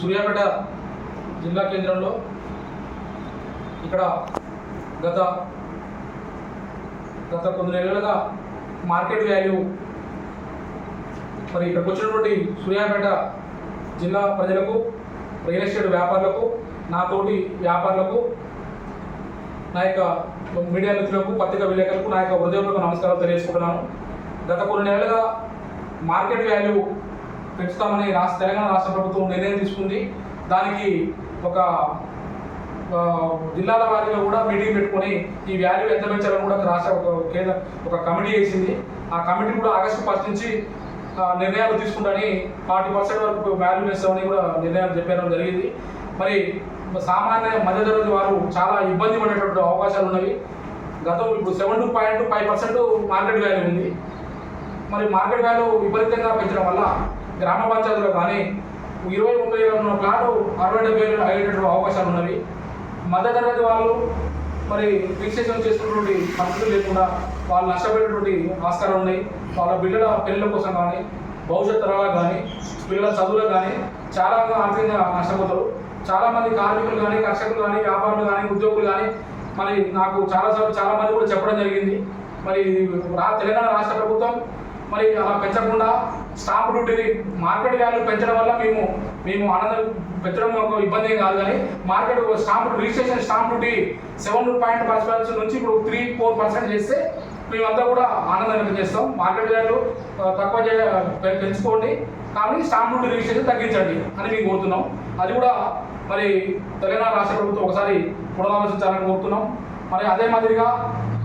సూర్యాపేట జిల్లా కేంద్రంలో ఇక్కడ గత గత కొన్ని నెలలుగా మార్కెట్ వాల్యూ మరి ఇక్కడికి వచ్చినటువంటి సూర్యాపేట జిల్లా ప్రజలకు రియల్ ఎస్టేట్ వ్యాపారులకు నాతోటి వ్యాపారులకు నా యొక్క మీడియా మిత్రులకు పత్రికా విలేకరులకు నా యొక్క హృదయపూర్వక నమస్కారాలు తెలియజేసుకుంటున్నాను. గత కొన్ని నెలలుగా మార్కెట్ వాల్యూ పెంచుతామని రాష్ట్ర తెలంగాణ రాష్ట్ర ప్రభుత్వం నిర్ణయం తీసుకుంది. దానికి ఒక జిల్లాల వారీగా కూడా మీటింగ్ పెట్టుకొని ఈ వాల్యూ ఎంత పెంచాలని కూడా రాష్ట్ర ఒక కేంద్ర ఒక కమిటీ వేసింది. ఆ కమిటీ కూడా ఆగస్టు ఫస్ట్ నుంచి నిర్ణయాలు తీసుకుంటాని ఫార్టీ పర్సెంట్ వరకు వాల్యూ వేస్తామని కూడా నిర్ణయాలు చెప్పడం జరిగింది. మరి సామాన్య మధ్యతరగతి వారు చాలా ఇబ్బంది పడేటటువంటి అవకాశాలు ఉన్నవి. గతం ఇప్పుడు seven two point five percent market value ఉంది. మరి మార్కెట్ వాల్యూ విపరీతంగా పెంచడం వల్ల గ్రామ పంచాయతీలో కానీ ఇరవై ముప్పై వేల ఉన్న ప్లాటు అరవై డెబ్బై వేలు అయ్యేటటువంటి అవకాశాలు ఉన్నవి. మధ్యతరగతి వాళ్ళు మరి రిజిస్ట్రేషన్ చేసినటువంటి పరిస్థితులు లేకుండా వాళ్ళు నష్టపోయేటువంటి ఆస్కారం ఉన్నాయి. వాళ్ళ బిడ్డల పెళ్ళిల కోసం కానీ భవిష్యత్ తరాలకు కానీ పిల్లల చదువులకు కానీ చాలా ఆర్థికంగా నష్టపోతారు. చాలామంది కార్మికులు కానీ కర్షకులు కానీ వ్యాపారులు కానీ ఉద్యోగులు కానీ మరి నాకు చాలాసార్లు చాలామంది కూడా చెప్పడం జరిగింది. మరి తెలంగాణ రాష్ట్ర ప్రభుత్వం మరి అలా పెంచకుండా స్టాంప్ డ్యూటీని మార్కెట్ వాల్యూ పెంచడం వల్ల మేము మేము ఆనందం పెంచడం ఒక ఇబ్బంది ఏం కాదు కానీ market stamp registration stamp duty seven point percent నుంచి ఇప్పుడు త్రీ ఫోర్ పర్సెంట్ చేస్తే మేమంతా కూడా ఆనందం వ్యక్తం చేస్తాం. మార్కెట్ వాల్యూ తక్కువ పె- పెంచుకోండి. కానీ స్టాంప్ డ్యూటీ రిజిస్ట్రేషన్ తగ్గించండి అని మేము కోరుతున్నాం. అది కూడా మరి తెలంగాణ రాష్ట్ర ప్రభుత్వం ఒకసారి పునరాలోచించాలని కోరుతున్నాం. మరి అదే మాదిరిగా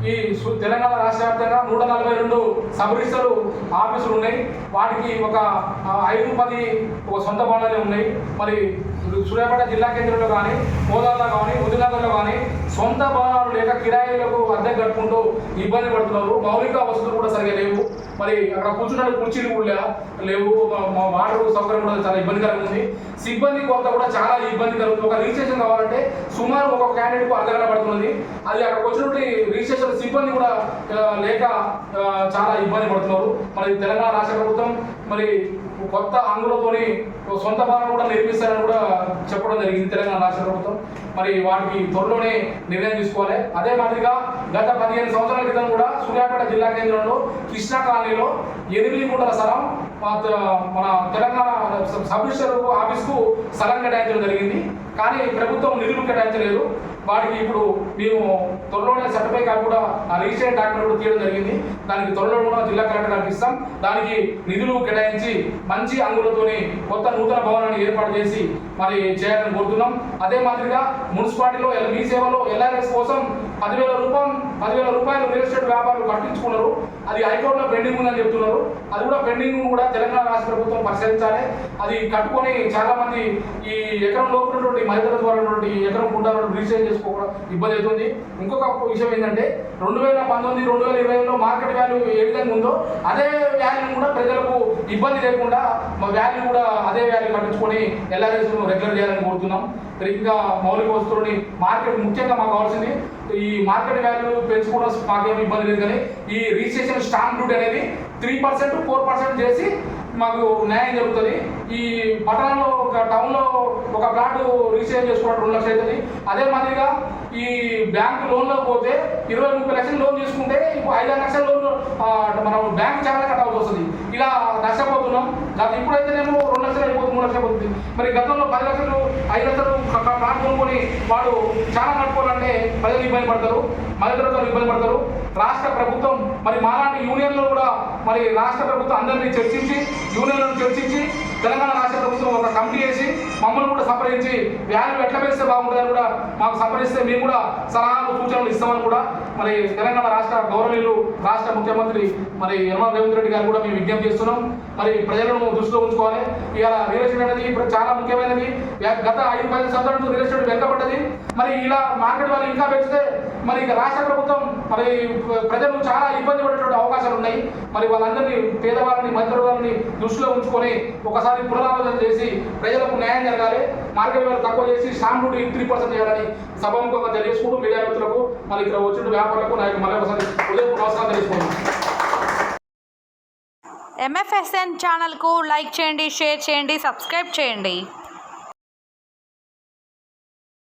ఈ సు- తెలంగాణ రాష్ట్ర వ్యాప్తంగా నూట నలభై రెండు సబ్ రిజిస్టర్ ఆఫీసులు ఉన్నాయి. వాటికి ఒక ఐదు పది ఒక సొంత భవనాలే ఉన్నాయి. మరి సూర్యాపేట జిల్లా కేంద్రంలో కానీ కోదాల్లో కానీ ఉదినగర్లో కానీ సొంత భవనాలు లేక కిరాయిలకు అద్దె కట్టుకుంటూ ఇబ్బంది పడుతున్నారు. మౌలిక వసతులు కూడా సరిగా లేవు. మరి అక్కడ కూర్చున్న కుర్చీలు కూడా లేవు. మా- వాటర్ సౌకర్యం కూడా చాలా ఇబ్బందికరంగా ఉంది. సిబ్బంది కొరత కూడా చాలా ఇబ్బంది కలుగుతుంది ఒక రిజిస్ట్రేషన్ కావాలంటే సుమారు ఒక క్యాండిడేట్కు కు అర్ధగంట పడుతున్నది. అది అక్కడికి వచ్చినట్టు రిజిస్ట్రేషన్ సిబ్బంది కూడా లేక చాలా ఇబ్బంది పడుతున్నారు. మరి తెలంగాణ రాష్ట్ర ప్రభుత్వం మరి కొత్త అంగులతోని సొంత భవనం కూడా నిర్మిస్తారని కూడా చెప్పడం జరిగింది తెలంగాణ రాష్ట్ర ప్రభుత్వం. మరి వాటికి త్వరలోనే నిర్ణయం తీసుకోవాలి. అదే మాదిరిగా గత పదిహేను సంవత్సరాల క్రితం కూడా సూర్యాపేట జిల్లా కేంద్రంలో కృష్ణా కాలనీలో ఎనిమిది మూడల స్థలం మన తెలంగాణ సబ్ రిజిస్టర్ ఆఫీస్కు స్థలం కేటాయించడం జరిగింది. కానీ ప్రభుత్వం నిధులు కేటాయించలేదు. వాటికి ఇప్పుడు మేము త్వరలోనే సర్టిఫై కాపీ కూడా ఆ డాక్యుమెంట్ కూడా తీయడం జరిగింది. దానికి త్వరలో కూడా జిల్లా కలెక్టర్ గారికి ఇస్తాం. దానికి నిధులు కేటాయించి మంచి అంగులతోని కొత్త నూతన భవనాన్ని ఏర్పాటు చేసి మరి చేయాలని కోరుతున్నాం. అదే మాదిరిగా మున్సిపాలిటీలో మీ సేవలో ఎల్ఆర్ఎస్ కోసం పదివేల రూపాయలు పదివేల రూపాయలు రియల్ ఎస్టేట్ వ్యాపారులు కట్టించుకున్నారు. అది హైకోర్టులో పెండింగ్ ఉందని చెప్తున్నారు. అది కూడా పెండింగ్ కూడా తెలంగాణ రాష్ట్ర ప్రభుత్వం పరిశీలించాలి. అది కట్టుకొని చాలా మంది ఈ ఎకరం లోపలటువంటి మహిళల ద్వారా ఎకరం గుండాలు రిజిస్ట్రేషన్ చేసుకోవడం ఇబ్బంది అవుతుంది. ఇంకొక విషయం ఏంటంటే రెండు వేల పంతొమ్మిది రెండు వేల ఇరవైలో మార్కెట్ వాల్యూ ఏ విధంగా ఉందో అదే వాల్యూ కూడా ప్రజలకు ఇబ్బంది లేకుండా మా వాల్యూ కూడా అదే వాల్యూ కట్టించుకొని ఎల్ఆర్ఎస్ రెగ్యులర్ చేయాలని కోరుతున్నాం. ఇంకా మౌలిక వస్తువులని మార్కెట్ ముఖ్యంగా మాకు కావాల్సింది ఈ మార్కెట్ వాల్యూ పెంచుకోవడం మాకేమి ఇబ్బంది లేదు కానీ ఈ రిజిస్ట్రేషన్ స్టాంప్ డ్యూటీ అనేది త్రీ పర్సెంట్ ఫోర్ పర్సెంట్ చేసి మాకు న్యాయం జరుగుతుంది. ఈ పట్టణంలో ఒక టౌన్లో ఒక ప్లాట్ రీసేల్ చేసుకోవడం రెండు లక్షలు అవుతుంది అదే మాదిరిగా ఈ బ్యాంక్ లోన్లో పోతే ఇరవై ముప్పై లక్షలు లోన్ తీసుకుంటే ఇప్పుడు ఐదారు లక్షల లోన్ మనం బ్యాంక్ చాలా కట్టాల్సి వస్తుంది. ఇలా నష్టపోతున్నాం. గత ఇప్పుడైతేనేమో రెండు లక్షలు అయిపోతుంది మూడు లక్షలు అయిపోతుంది. మరి గతంలో పది లక్షలు ఐదు లక్షలు ప్లాట్ కొనుక్కొని వాడు చాలా నడుపుకోవాలంటే ప్రజలు ఇబ్బంది పడతారు మధ్యతరగతులు ఇబ్బంది పడతారు. రాష్ట్ర ప్రభుత్వం మరి మాలాంటి యూనియన్లో కూడా మరి రాష్ట్ర ప్రభుత్వం అందరినీ చర్చించి యూనియన్లను చర్చించి తెలంగాణ రాష్ట్ర ప్రభుత్వం ఒక మమ్మల్ని కూడా సంప్రదించి వాల్యూ ఎట్లా పెంచితే బాగుంటుందని కూడా మాకు సంప్రదిస్తే మేము కూడా సలహాలు సూచనలు ఇస్తామని కూడా మరి తెలంగాణ రాష్ట్ర గౌరవీయులు రాష్ట్ర ముఖ్యమంత్రి మరి యనమల రేవంత్ రెడ్డి గారు కూడా మేము విజ్ఞప్తి చేస్తున్నాం. మరి ప్రజలను దృష్టిలో ఉంచుకోవాలి. ఇలా రియల్ ఎస్టేట్ అనేది ఇప్పుడు చాలా ముఖ్యమైనది. గత ఐదు పది సంవత్సరాల నుంచి రియల్ ఎస్టేట్ వెనకబడ్డది. మరి ఇలా మార్కెట్ వాళ్ళు ఇంకా పెంచితే మరి ఇక రాష్ట్ర ప్రభుత్వం మరి ప్రజలు చాలా ఇబ్బంది పడేటువంటి అవకాశాలు ఉన్నాయి. మరి వాళ్ళందరినీ పేదవాళ్ళని మధ్యవర్గాలని దృష్టిలో ఉంచుకొని ఒకసారి పునరాలోచన చేసి ప్రజలకు న్యాయం జరగాలి. మార్కెట్ వాళ్ళు తక్కువ చేసి స్టాంప్ డ్యూటీ త్రీ పర్సెంట్ చేయాలని సభాముఖంగా తెలియజేసుకుంటూ మీడియా మిత్రులకు మరి ఇక్కడ వచ్చిన వ్యాపారులకు నా యొక్క మళ్ళీ ఒకసారి ఉదయం నమస్కారం ఎంఎఫ్ఎస్ఎన్ ఛానల్కు లైక్ చేయండి షేర్ చేయండి సబ్స్క్రైబ్ చేయండి.